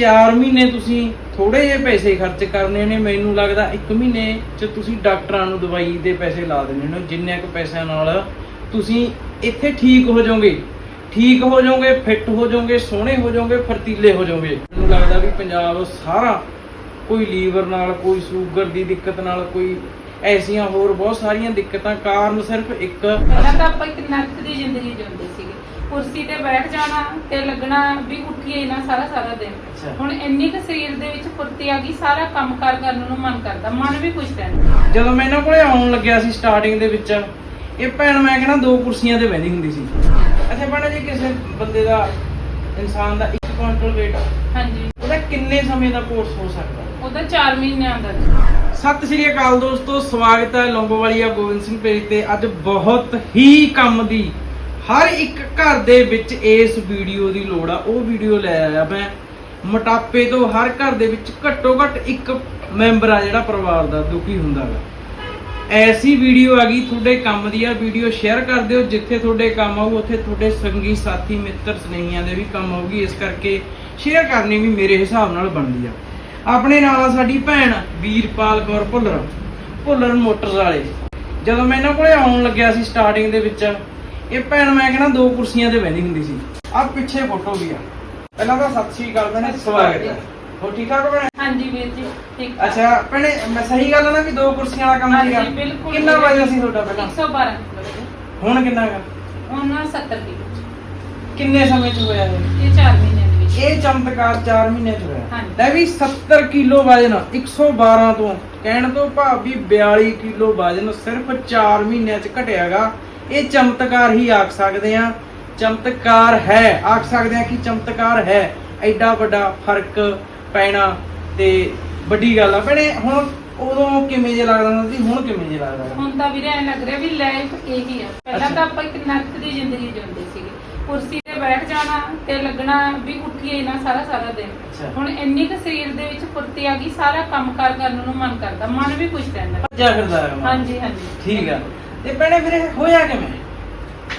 4 ਮਹੀਨੇ ਤੁਸੀਂ ਥੋੜੇ ਜਿਹੇ ਪੈਸੇ ਖਰਚ ਕਰਨੇ ਨੇ, ਮੈਨੂੰ ਲੱਗਦਾ 1 ਮਹੀਨੇ ਚ ਤੁਸੀਂ ਡਾਕਟਰਾਂ ਨੂੰ ਦਵਾਈ ਦੇ ਪੈਸੇ ਲਾ ਦੇਣੇ ਨੇ, ਜਿੰਨੇ ਕੁ ਪੈਸਿਆਂ ਨਾਲ ਤੁਸੀਂ ਇੱਥੇ ਠੀਕ ਹੋ ਜਾਓਗੇ। ਠੀਕ ਹੋ ਜਾਓਗੇ, ਫਿੱਟ ਹੋ ਜਾਓਗੇ, ਸੋਹਣੇ ਹੋ ਜਾਓਗੇ, ਫਰਤੀਲੇ ਹੋ ਜਾਓਗੇ। ਮੈਨੂੰ ਲੱਗਦਾ ਵੀ ਪੰਜਾਬ ਸਾਰਾ ਕੋਈ ਲੀਵਰ ਨਾਲ, ਕੋਈ ਸ਼ੂਗਰ ਦੀ ਦਿੱਕਤ ਨਾਲ, ਕੋਈ ਐਸੀਆਂ ਹੋਰ ਬਹੁਤ ਸਾਰੀਆਂ ਦਿੱਕਤਾਂ ਕਾਰਨ ਸਿਰਫ ਇੱਕ ਪਹਿਲਾਂ ਤਾਂ ਆਪਾਂ ਇੱਕ ਨਰਕ ਦੀ ਜ਼ਿੰਦਗੀ ਜਿਉਂਦੇ ਸੀਗੇ। ਕੁਰਸੀ ਤੇ ਬੈਠ ਜਾਣਾ ਤੇ ਲੱਗਣਾ ਵੀ ਉੱਠੀਏ ਨਾ ਸਾਰਾ ਸਾਰਾ ਦਿਨ। ਅੱਛਾ। ਹੁਣ ਇੰਨੀ ਕੁ ਸਰੀਰ ਦੇ ਵਿੱਚ ਫੁਰਤੀ ਆ ਗਈ ਸਾਰਾ ਕੰਮਕਾਰ ਕਰਨ ਨੂੰ ਮਨ ਕਰਦਾ ਮਨ ਵੀ ਖੁਸ਼ ਰਹਿੰਦਾ। ਜਦੋਂ ਮੈਂ ਇਹਨਾਂ ਕੋਲੇ ਆਉਣ ਲੱਗਿਆ ਸੀ ਸਟਾਰਟਿੰਗ ਦੇ ਵਿੱਚ ਇਹ ਭੈਣ ਮੈਂ ਕਹਿੰਦਾ ਦੋ ਕੁਰਸੀਆਂ ਤੇ ਬਹਿੰਦੀ ਹੁੰਦੀ ਸੀ। ਅੱਛਾ ਭੈਣ ਜੀ ਕਿਸੇ ਬੰਦੇ ਦਾ ਇਨਸਾਨ ਦਾ 1 ਕੁਇੰਟਲ weight ਹਾਂਜੀ। ਉਹਦਾ ਕਿੰਨੇ ਸਮੇਂ ਦਾ ਕੋਰਸ ਹੋ ਸਕਦਾ? ਉਹਦਾ 4 ਮਹੀਨਿਆਂ ਦਾ। ਜੀ। ਸਤਿ ਸ਼੍ਰੀ ਅਕਾਲ ਦੋਸਤੋ ਸਵਾਗਤ ਹੈ ਲੰਗੋਵਾਲੀਆ ਗੋਬਿੰਦ ਸਿੰਘ ਪੇਜ ਤੇ। ਅੱਜ ਬਹੁਤ ਹੀ ਕੰਮ ਦੀ ਹਰ ਇੱਕ ਘਰ ਦੇ ਵਿੱਚ ਇਸ ਵੀਡੀਓ ਦੀ ਲੋੜ ਆ। ਉਹ ਵੀਡੀਓ ਲੈ ਆਇਆ ਮੈਂ। ਮੋਟਾਪੇ ਤੋਂ ਹਰ ਘਰ ਦੇ ਵਿੱਚ ਘੱਟੋ ਘੱਟ ਇੱਕ ਮੈਂਬਰ ਆ ਜਿਹੜਾ ਪਰਿਵਾਰ ਦਾ ਦੁਖੀ ਹੁੰਦਾ ਗਾ। ਐਸੀ ਵੀਡੀਓ ਆ ਗਈ, ਤੁਹਾਡੇ ਕੰਮ ਦੀ ਆ। ਵੀਡੀਓ ਸ਼ੇਅਰ ਕਰ ਦਿਓ। ਜਿੱਥੇ ਤੁਹਾਡੇ ਕੰਮ ਆਊ, ਉੱਥੇ ਤੁਹਾਡੇ ਸੰਗੀ, ਸਾਥੀ, ਮਿੱਤਰ, ਸਨੇਹੀਆਂ ਦੇ ਵੀ ਕੰਮ ਆਊਗੀ। ਇਸ ਕਰਕੇ ਸ਼ੇਅਰ ਕਰਨੀ ਵੀ ਮੇਰੇ ਹਿਸਾਬ ਨਾਲ ਬਣਦੀ ਆ। ਆਪਣੇ ਨਾਲ ਆ ਸਾਡੀ ਭੈਣ ਵੀਰਪਾਲ ਕੌਰ ਭੁੱਲਰ। ਭੁੱਲਰ ਮੋਟਰਸ ਵਾਲੇ। ਜਦੋਂ ਮੈਂ ਇਹਨਾਂ ਕੋਲੇ ਆਉਣ ਲੱਗਿਆ ਸੀ ਸਟਾਰਟਿੰਗ ਦੇ ਵਿੱਚ ਇਹ ਭੈਣ ਮੈਂ ਕਹਿੰਦਾ ਦੋ ਕੁਰਸੀਆਂ ਤੇ ਬਹਿੰਦੀ ਹੁੰਦੀ ਸੀ। ਆ ਪਿੱਛੇ ਫੋਟੋ ਵੀ ਆ। ਪਹਿਲਾਂ ਤਾਂ ਸਤਿ ਸ਼੍ਰੀ ਅਕਾਲ ਭੈਣੇ ਸਵਾਗਤ ਹੈ। ਹੋ ਠੀਕ ਠਾਕ ਭੈਣੇ? ਹਾਂਜੀ ਵੀਰ ਜੀ ਠੀਕ ਠਾਕ। ਅੱਛਾ ਭੈਣੇ ਮੈਂ ਸਹੀ ਗੱਲ ਆ ਨਾ ਵੀ ਦੋ ਕੁਰਸੀਆਂ ਵਾਲਾ ਕੰਮ ਹਾਂਜੀ, ਸੀਗਾ? ਬਿਲਕੁਲ। ਕਿੰਨਾ ਵਜਨ ਸੀ ਤੁਹਾਡਾ ਪਹਿਲਾਂ? 112 ਕਿਲੋ ਹੁਣ ਕਿੰਨਾ ਹੈਗਾ ਉਹਨਾਂ 70 ਕਿਲੋ ਕਿੰਨੇ ਸਮੇਂ ਚ ਹੋਇਆ ਇਹ? ਇਹ 4 ਮਹੀਨਿਆਂ ਦੇ ਵਿੱਚ। ਇਹ ਚਮਤਕਾਰ 4 ਮਹੀਨੇ ਚ ਹੋਇਆ। ਹਾਂਜੀ। ਲੈ ਵੀ 70 ਕਿਲੋ ਵਜਨ 112 ਤੋਂ। ਕਹਿਣ ਤੋਂ ਭਾਵ ਵੀ 42 ਕਿਲੋ ਵਜਨ ਸਿਰਫ 4 ਮਹੀਨਿਆਂ ਚ ਘਟਿਆਗਾ। ਇਹ ਚਮਤਕਾਰ ਹੀ ਆਖ ਸਕਦੇ ਆ ਚਮਤਕਾਰ ਹੈ। ਆਖ ਸਕਦੇ ਆ ਕਿ ਚਮਤਕਾਰ ਹੈ। ਐਡਾ ਵੱਡਾ ਫ਼ਰਕ ਪੈਣਾ ਤੇ ਵੱਡੀ ਗੱਲ ਆ। ਭੈਣੇ ਹੁਣ ਉਦੋਂ ਕਿਵੇਂ ਜੇ ਲੱਗਦਾ ਹੁੰਦਾ ਸੀ ਹੁਣ ਕਿਵੇਂ ਜੇ ਲੱਗਦਾ? ਹੁਣ ਤਾਂ ਵੀਰੇ ਐਂ ਲੱਗ ਰਿਹਾ ਵੀ ਲਾਈਫ ਇਹੀ ਆ। ਪਹਿਲਾਂ। ਤਾਂ ਆਪਾਂ ਇੱਕ ਨਰਕ ਦੀ ਜ਼ਿੰਦਗੀ ਜਿਉਂਦੇ ਸੀਗੇ। ਕੁਰਸੀ ਤੇ ਬੈਠ ਜਾਣਾ ਤੇ ਲੱਗਣਾ ਵੀ ਉੱਠੀਏ ਨਾ ਸਾਰਾ ਸਾਰਾ ਦਿਨ। ਹੁਣ ਇੰਨੀ ਕੁ ਸਰੀਰ ਦੇ ਵਿੱਚ ਫੁਰਤੀ ਆ ਗਈ ਸਾਰਾ ਕੰਮਕਾਰ ਕਰਨ ਨੂੰ ਮਨ ਕਰਦਾ। ਮਨ ਵੀ ਖੁਸ਼ ਰਹਿੰਦਾ। ਭੱਜਿਆ ਫਿਰਦਾ। ਹਾਂਜੀ ਹਾਂਜੀ। ਠੀਕ ਆ। ਤੇ ਭੈਣੇ ਵੀਰੇ ਹੋਇਆ ਕਿਵੇਂ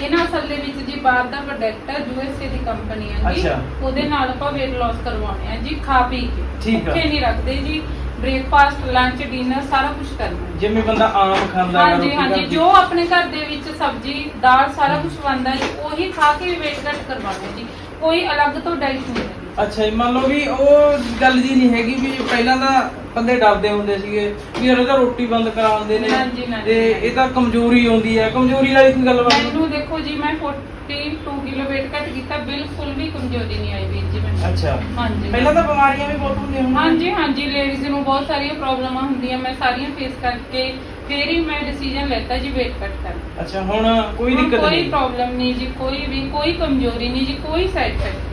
ਇਹਨਾਂ ਅਸਲ ਦੇ ਵਿੱਚ ਜੀ ਬਾਹਰ ਦਾ ਪ੍ਰੋਡਕਟ ਹੈ ਯੂਐਸਏ ਦੀ ਕੰਪਨੀ ਹੈ ਜੀ ਅੱਛਾ। ਉਹਦੇ ਨਾਲ ਆਪਾਂ weight loss ਕਰਵਾਉਣੇ ਆ ਜੀ ਖਾ ਪੀ ਕੇ ਠੀਕ ਆ। ਭੁੱਖੇ ਨਹੀਂ ਰੱਖਦੇ ਜੀ ਬ੍ਰੇਕਫਾਸਟ ਲੰਚ ਡਿਨਰ ਸਾਰਾ ਕੁਝ ਕਰਨਾ ਹੈ। ਜਿਵੇਂ ਬੰਦਾ ਆਮ ਖਾਂਦਾ ਗਾ ਹਾਂਜੀ ਰੋਟੀ ਹਾਂਜੀ ਘਰ ਦੀ। ਜੋ ਆਪਣੇ ਘਰ ਦੇ ਵਿੱਚ ਸਬਜ਼ੀ ਦਾਲ ਸਾਰਾ ਕੁਝ ਬਣਦਾ ਜੀ ਉਹੀ ਖਾ ਕੇ weight ਘਟ ਕਰਵਾਉਣਾ ਜੀ ਕੋਈ ਅਲੱਗ ਤੋਂ ਡਾਈਟ ਨਹੀਂ ਹੈ ਅੱਛਾ ਜੀ ਮੰਨ ਲਓ ਵੀ ਉਹ ਗੱਲ ਜੀ ਨਹੀਂ ਹੈਗੀ ਵੀ ਪਹਿਲਾਂ ਤਾਂ ਬੰਦੇ ਡਰਦੇ ਹੁੰਦੇ ਸੀਗੇ ਵੀ ਇਹ ਤਾਂ ਰੋਟੀ ਬੰਦ ਕਰਾਉਂਦੇ ਨੇ ਹਾਂਜੀ, ਹਾਂਜੀ, ਤੇ। ਇਹ ਤਾਂ ਕਮਜ਼ੋਰੀ ਆਉਂਦੀ ਹੈ। ਕਮਜ਼ੋਰੀ ਵਾਲੀ ਕੋਈ ਗੱਲਬਾਤ ਨਹੀਂ ਮੈਨੂੰ ਦੇਖੋ ਜੀ ਮੈਂ 42 ਕਿਲੋ weight ਘਟ ਕੀਤਾ ਬਿਲਕੁਲ ਵੀ ਕਮਜ਼ੋਰੀ ਨਹੀਂ ਆਈ ਵੀਰ ਜੀ ਮੈਨੂੰ। ਅੱਛਾ। ਹਾਂਜੀ। ਪਹਿਲਾਂ ਤਾਂ ਬਿਮਾਰੀਆਂ ਵੀ ਬਹੁਤ ਹੁੰਦੀਆਂ ਹੁੰਦੀਆਂ ਹਾਂਜੀ ਹਾਂਜੀ ਲੇਡੀਜ਼ ਨੂੰ ਬਹੁਤ ਸਾਰੀਆਂ ਪ੍ਰੋਬਲਮਾਂ ਹੁੰਦੀਆਂ ਮੈਂ ਸਾਰੀਆਂ ਫੇਸ ਕਰਕੇ ਫੇਰ ਹੀ ਮੈਂ ਡਿਸੀਜਨ ਲੈਤਾ ਜੀ weight ਘਟ ਕਰਨ। ਅੱਛਾ ਹੁਣ ਕੋਈ ਦਿੱਕਤ ਕੋਈ ਨਹੀਂ। ਪ੍ਰੋਬਲਮ ਨਹੀਂ ਜੀ ਕੋਈ ਵੀ ਕੋਈ ਕਮਜ਼ੋਰੀ ਨਹੀਂ ਜੀ ਕੋਈ ਸਾਈਡ ਇਫੈਕਟ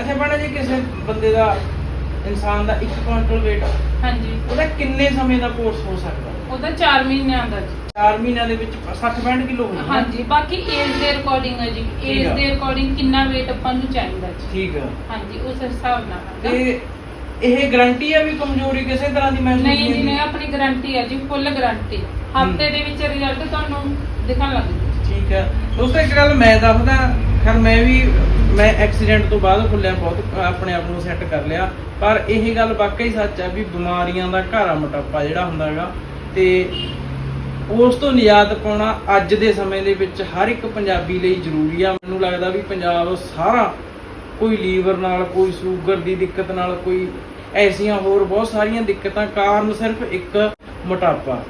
ਅੱਛਾ ਭੈਣਾ ਜੀ ਕਿਸੇ ਬੰਦੇ ਦਾ ਇਨਸਾਨ ਦਾ 1 ਕੁਇੰਟਲ weight ਹਾਂਜੀ। ਉਹਦਾ ਕਿੰਨੇ ਸਮੇਂ ਦਾ ਕੋਰਸ ਹੋ ਸਕਦਾ? ਉਹਦਾ 4 ਮਹੀਨਿਆਂ ਦਾ ਜੀ। 4 ਮਹੀਨਿਆਂ ਦੇ ਵਿੱਚ 60 65 ਕਿਲੋ ਹੋ ਜਾਂਦਾ ਹਾਂਜੀ ਬਾਕੀ ਏਜ ਦੇ ਅਕੋਰਡਿੰਗ ਹੈ ਜੀ। ਏਜ। ਦੇ ਅਕੋਰਡਿੰਗ ਕਿੰਨਾ weight ਆਪਾਂ ਨੂੰ ਚਾਹੀਦਾ ਜੀ। ਠੀਕ ਆ। ਹਾਂਜੀ ਉਸ ਹਿਸਾਬ ਨਾਲ। ਤੇ। ਇਹ ਗਾਰੰਟੀ ਹੈ ਵੀ ਕਮਜ਼ੋਰੀ ਕਿਸੇ ਤਰ੍ਹਾਂ ਦੀ ਮਹਿਸੂਸ ਨਹੀਂ ਹੁੰਦੀ? ਨਹੀਂ ਆਪਣੀ ਗਾਰੰਟੀ ਹੈ ਜੀ ਫੁੱਲ ਗਾਰੰਟੀ ਹਫ਼ਤੇ ਦੇ ਵਿੱਚ ਰਿਜ਼ਲਟ ਤੁਹਾਨੂੰ ਦਿਖਣ ਲੱਗ ਜੂ। ਠੀਕ ਹੈ ਦੋਸਤੋ ਇੱਕ ਗੱਲ ਮੈਂ ਦੱਸਦਾ ਖੈਰ ਮੈਂ ਵੀ ਮੈਂ ਐਕਸੀਡੈਂਟ ਤੋਂ ਬਾਅਦ ਖੁੱਲਿਆ ਬਹੁਤ ਆਪਣੇ ਆਪ ਨੂੰ ਸੈੱਟ ਕਰ ਲਿਆ। ਪਰ ਇਹ ਗੱਲ ਵਾਕਈ ਸੱਚ ਹੈ ਵੀ ਬਿਮਾਰੀਆਂ ਦਾ ਘਰ ਆ ਮੋਟਾਪਾ ਜਿਹੜਾ ਹੁੰਦਾ ਹੈਗਾ। ਤੇ ਉਸ ਤੋਂ ਨਿਜਾਤ ਪਾਉਣਾ ਅੱਜ ਦੇ ਸਮੇਂ ਦੇ ਵਿੱਚ ਹਰ ਇੱਕ ਪੰਜਾਬੀ ਲਈ ਜ਼ਰੂਰੀ ਆ। ਮੈਨੂੰ ਲੱਗਦਾ ਵੀ ਪੰਜਾਬ ਸਾਰਾ ਕੋਈ ਲੀਵਰ ਨਾਲ, ਕੋਈ ਸ਼ੂਗਰ ਦੀ ਦਿੱਕਤ ਨਾਲ, ਕੋਈ ਐਸੀਆਂ ਹੋਰ ਬਹੁਤ ਸਾਰੀਆਂ ਦਿੱਕਤਾਂ ਕਾਰਨ ਸਿਰਫ ਇੱਕ ਮੋਟਾਪਾ।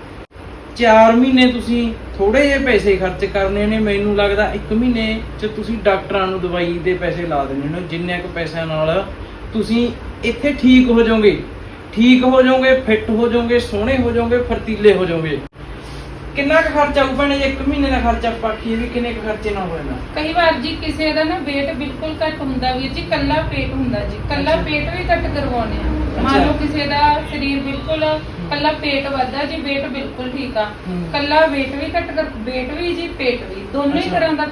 4 ਮਹੀਨੇ ਤੁਸੀਂ ਥੋੜੇ ਜਿਹੇ ਪੈਸੇ ਖਰਚ ਕਰਨੇ ਨੇ ਮੈਨੂੰ ਲੱਗਦਾ 1 ਮਹੀਨੇ ਚ ਤੁਸੀਂ ਡਾਕਟਰਾਂ ਨੂੰ ਦਵਾਈ ਦੇ ਪੈਸੇ ਲਾ ਦੇਣੇ ਨੇ ਜਿੰਨੇ ਕੁ ਪੈਸਿਆਂ ਨਾਲ ਤੁਸੀਂ ਇੱਥੇ ਠੀਕ ਹੋ ਜਾਓਗੇ। ਠੀਕ ਹੋ ਜਾਓਗੇ ਫਿੱਟ ਹੋ ਜਾਓਗੇ ਸੋਹਣੇ ਹੋ ਜਾਓਗੇ ਫਰਤੀਲੇ ਹੋ ਜਾਓਗੇ। ਕਿੰਨਾ ਕੁ ਖਰਚਾ ਆਊ ਭੈਣੇ ਜੇ 1 ਮਹੀਨੇ ਦਾ ਖਰਚਾ ਪਾਖੀ ਵੀ ਕਿੰਨੇ ਕੁ ਖਰਚੇ ਨਾਲ ਹੋ ਜਾਣਾ ਕਈ ਵਾਰ ਜੀ ਕਿਸੇ ਦਾ ਨਾ weight ਬਿਲਕੁਲ ਘੱਟ ਹੁੰਦਾ ਵੀਰ ਜੀ ਕੱਲਾ ਪੇਟ ਹੁੰਦਾ ਜੀ। ਕੱਲਾ। ਪੇਟ ਵੀ ਘੱਟ ਕਰਵਾਉਣੇ ਆ। ਅੱਛਾ। ਮੰਨ ਲਓ ਕਿਸੇ ਦਾ ਸਰੀਰ ਬਿਲਕੁਲ ਕੱਲਾ ਪੇਟ ਵੱਧਦਾ ਜੀ weight ਬਿਲਕੁਲ ਠੀਕ ਆ। ਕੱਲਾ weight ਵੀ ਘੱਟ ਕਰ weight ਵੀ ਜੀ ਪੇਟ ਵੀ। ਦੋਨੋਂ ਹੀ ਅੱਛਾ। ਤਰ੍ਹਾਂ ਦਾ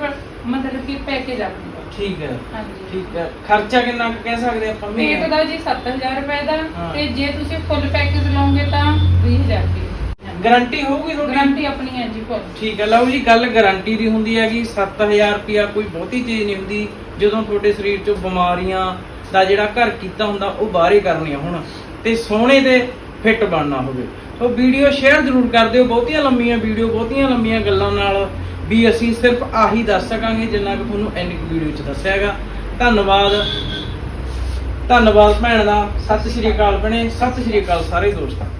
ਮਤਲਬ ਕਿ ਪੈਕੇਜ ਆਪਣਾ ਠੀਕ ਹੈ ਹਾਂਜੀ। ਠੀਕ ਹੈ। ਖਰਚਾ ਕਿੰਨਾ ਕੁ ਕਹਿ ਸਕਦੇ ਆਪਾਂ? ਪੇਟ ਦਾ ਜੀ 7000 ਰੁਪਏ ਦਾ। ਹਾਂ। ਤੇ ਜੇ ਤੁਸੀਂ ਫੁੱਲ ਪੈਕੇਜ ਲਓਗੇ ਤਾਂ 20000 ਰੁਪਏ ਗਾਰੰਟੀ ਹੋਊਗੀ ਤੁਹਾਡੀ? ਗਾਰੰਟੀ ਆਪਣੀ ਹੈ ਜੀ ਫੁੱਲ ਠੀਕ ਹੈ ਲਓ ਜੀ ਗੱਲ ਗਾਰੰਟੀ ਦੀ ਹੁੰਦੀ ਹੈਗੀ। 7000 ਰੁਪਿਆ ਕੋਈ ਬਹੁਤੀ ਚੀਜ਼ ਨਹੀਂ ਹੁੰਦੀ। ਜਦੋਂ ਤੁਹਾਡੇ ਸਰੀਰ 'ਚੋਂ ਬਿਮਾਰੀਆਂ ਦਾ ਜਿਹੜਾ ਘਰ ਕੀਤਾ ਹੁੰਦਾ ਉਹ ਬਾਹਰ ਕਰਨੀਆਂ ਹੁਣ। ਤੇ ਸੋਹਣੇ ਤੇ ਫਿੱਟ ਬਣਨਾ ਹੋਵੇ। ਉਹ ਵੀਡੀਓ ਸ਼ੇਅਰ ਜ਼ਰੂਰ ਕਰ ਦਿਓ। ਬਹੁਤੀਆਂ ਲੰਮੀਆਂ ਵੀਡੀਓ, ਬਹੁਤੀਆਂ ਲੰਮੀਆਂ ਗੱਲਾਂ ਨਾਲ ਵੀ ਅਸੀਂ ਸਿਰਫ ਆਹੀ ਦੱਸ ਸਕਾਂਗੇ ਜਿੰਨਾ ਕਿ ਤੁਹਾਨੂੰ ਇੰਨੀ ਵੀਡੀਓ 'ਚ ਦੱਸਿਆ ਹੈਗਾ। ਧੰਨਵਾਦ। ਧੰਨਵਾਦ ਭੈਣ ਦਾ। ਸਤਿ ਸ਼੍ਰੀ ਅਕਾਲ ਬਣੇ ਸਤਿ ਸ਼੍ਰੀ ਅਕਾਲ ਸਾਰੇ ਦੋਸਤਾਂ।